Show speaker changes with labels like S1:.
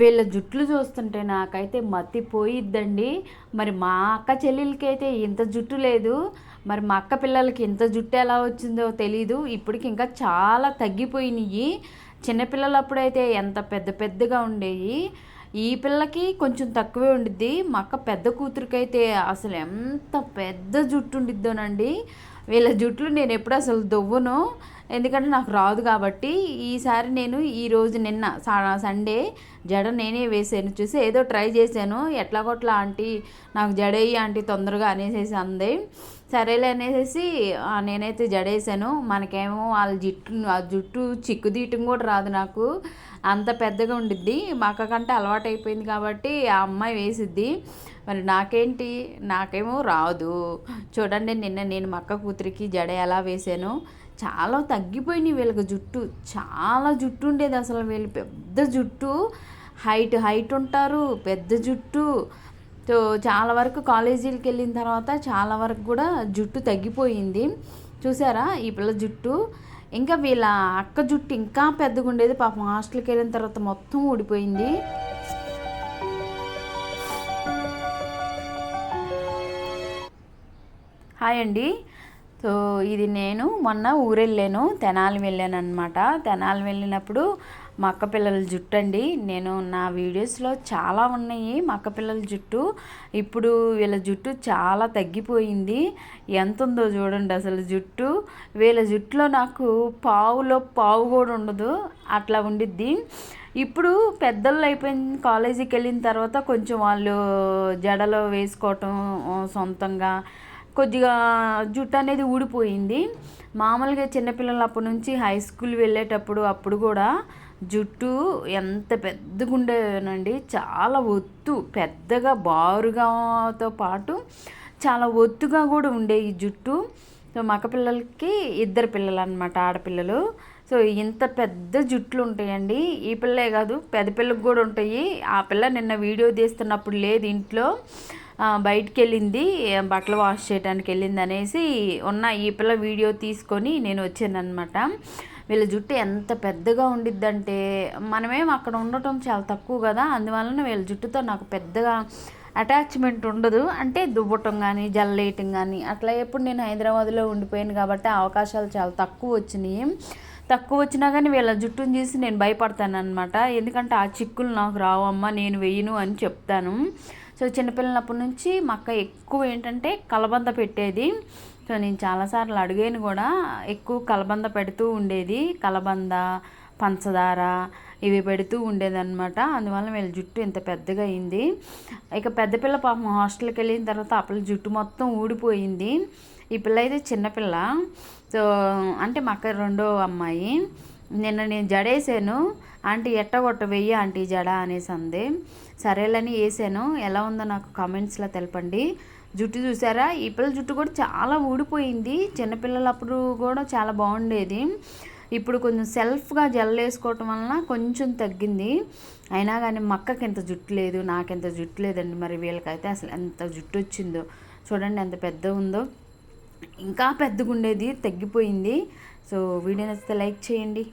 S1: వీళ్ళ జుట్లు చూస్తుంటే నాకైతే మతిపోయిద్దండి. మరి మా అక్క చెల్లెలకి అయితే ఇంత జుట్టు లేదు. మరి మా అక్క పిల్లలకి ఇంత జుట్టు ఎలా వచ్చిందో తెలీదు. ఇప్పటికి ఇంకా చాలా తగ్గిపోయినాయి చిన్నపిల్లలప్పుడైతే ఎంత పెద్ద పెద్దగా ఉండేవి ఈ పిల్లకి కొంచెం తక్కువే ఉండిద్ది. మా అక్క పెద్ద కూతురికైతే అసలు ఎంత పెద్ద జుట్టు ఉండిద్దోనండి. వీళ్ళ జుట్లు నేను ఎప్పుడు అసలు దొవ్వను. ఎందుకంటే నాకు రాదు కాబట్టి ఈసారి నేను ఈరోజు నిన్న సండే జడ నేనే వేసాను. చూసి ఏదో ట్రై చేశాను. ఎట్లా కొట్లా ఆంటీ? నాకు జడేయి ఆంటీ తొందరగా అనేసేసి అంది. సరేలే అనేసి నేనైతే జడేసాను. మనకేమో వాళ్ళ జుట్టు ఆ జుట్టు చిక్కుదీయటం కూడా రాదు నాకు. అంత పెద్దగా ఉండిద్ది. మా అక్క కంటే అలవాటు అయిపోయింది కాబట్టి ఆ అమ్మాయి వేసిద్ది. మరి నాకేంటి? నాకేమో రాదు. చూడండి నిన్న నేను మా అక్క కూతురికి జడ ఎలా వేసాను. చాలా తగ్గిపోయినాయి వీళ్ళకి జుట్టు. చాలా జుట్టు ఉండేది అసలు వీళ్ళు. పెద్ద జుట్టు. హైట్ హైట్ ఉంటారు. పెద్ద జుట్టు. సో చాలా వరకు కాలేజీలకు వెళ్ళిన తర్వాత చాలా వరకు కూడా జుట్టు తగ్గిపోయింది. చూసారా? ఈ పిల్ల జుట్టు. ఇంకా వీళ్ళ అక్క జుట్టు ఇంకా పెద్దగా ఉండేది. పాపం హాస్టల్కి వెళ్ళిన తర్వాత మొత్తం ఊడిపోయింది. హాయ్ అండి. సో ఇది నేను మొన్న ఊరెళ్ళాను తెనాలి వెళ్ళాను అనమాట తెనాలి వెళ్ళినప్పుడు మా అక్క పిల్లల జుట్టు అండి. నేను నా వీడియోస్లో చాలా ఉన్నాయి మా అక్క పిల్లల జుట్టు. ఇప్పుడు వీళ్ళ జుట్టు చాలా తగ్గిపోయింది. ఎంత ఉందో చూడండి అసలు జుట్టు. వీళ్ళ జుట్టులో నాకు పావులో పావు కూడా ఉండదు. అట్లా ఉండిద్ది. ఇప్పుడు పెద్దలు అయిపోయిన కాలేజీకి వెళ్ళిన తర్వాత కొంచెం వాళ్ళు జడలో వేసుకోవటం సొంతంగా కొద్దిగా జుట్టు అనేది ఊడిపోయింది. మామూలుగా చిన్నపిల్లలు అప్పటి నుంచి హై స్కూల్ వెళ్ళేటప్పుడు అప్పుడు కూడా జుట్టు ఎంత పెద్దగా ఉండేనండి చాలా ఒత్తు పెద్దగా బారుగాతో పాటు చాలా ఒత్తుగా కూడా ఉండే ఈ జుట్టు. సో మగపిల్లలకి ఇద్దరు పిల్లలు అనమాట ఆడపిల్లలు. సో ఇంత పెద్ద జుట్లు ఉంటాయండి. ఈ పిల్లే కాదు పెద్ద పిల్లకి కూడా ఉంటాయి. ఆ పిల్ల నిన్న వీడియో తీస్తున్నప్పుడు లేదు ఇంట్లో. బయటికి వెళ్ళింది బట్టలు వాష్ చేయడానికి వెళ్ళింది అనేసి ఉన్న ఈ పిల్ల వీడియో తీసుకొని నేను వచ్చాను అనమాట వీళ్ళ జుట్టు ఎంత పెద్దగా ఉండిద్దంటే మనమేం అక్కడ ఉండటం చాలా తక్కువ కదా అందువలన వీళ్ళ జుట్టుతో నాకు పెద్దగా అటాచ్మెంట్ ఉండదు. అంటే దువ్వటం కానీ జల్లేయటం కానీ అట్లా ఎప్పుడు నేను హైదరాబాద్లో ఉండిపోయాను కాబట్టి అవకాశాలు చాలా తక్కువ వచ్చినాయి. తక్కువ వచ్చినా కానీ వీళ్ళ జుట్టును చూసి నేను భయపడతాను అనమాట ఎందుకంటే ఆ చిక్కులు నాకు రావమ్మా నేను వెయ్యను అని చెప్తాను. సో చిన్నపిల్లలప్పటి నుంచి మా అక్క ఎక్కువ ఏంటంటే కలబంద పెట్టేది. సో నేను చాలాసార్లు అడిగాను కూడా ఎక్కువ కలబంద పెడుతూ ఉండేది. కలబంద పంచదార ఇవి పెడుతూ ఉండేదన్నమాట. అందువల్ల వీళ్ళ జుట్టు ఇంత పెద్దగా అయింది. ఇక పెద్ద పిల్ల పాపం హాస్టల్కి వెళ్ళిన తర్వాత ఆ పిల్ల జుట్టు మొత్తం ఊడిపోయింది. ఈ పిల్ల అయితే చిన్నపిల్ల. సో అంటే మా అక్క రెండో అమ్మాయి. నిన్న నేను జడేసాను. ఆంటీ ఎట్టగొట్ట వెయ్యి ఆంటీ జడ అనేసి అంది సరేలని వేసాను ఎలా ఉందో నాకు కామెంట్స్లో తెలపండి. జుట్టు చూసారా? ఈ పిల్లల జుట్టు కూడా చాలా ఊడిపోయింది. చిన్నపిల్లలప్పుడు కూడా చాలా బాగుండేది. ఇప్పుడు కొంచెం సెల్ఫ్గా జల్ వేసుకోవటం వలన కొంచెం తగ్గింది. అయినా కానీ మక్కకి ఎంత జుట్టు లేదు నాకెంత జుట్టు లేదండి. మరి వీళ్ళకైతే అసలు ఎంత జుట్టు వచ్చిందో. చూడండి ఎంత పెద్ద ఉందో. ఇంకా పెద్దగా ఉండేది తగ్గిపోయింది. సో వీడియో నచ్చితే లైక్ చేయండి.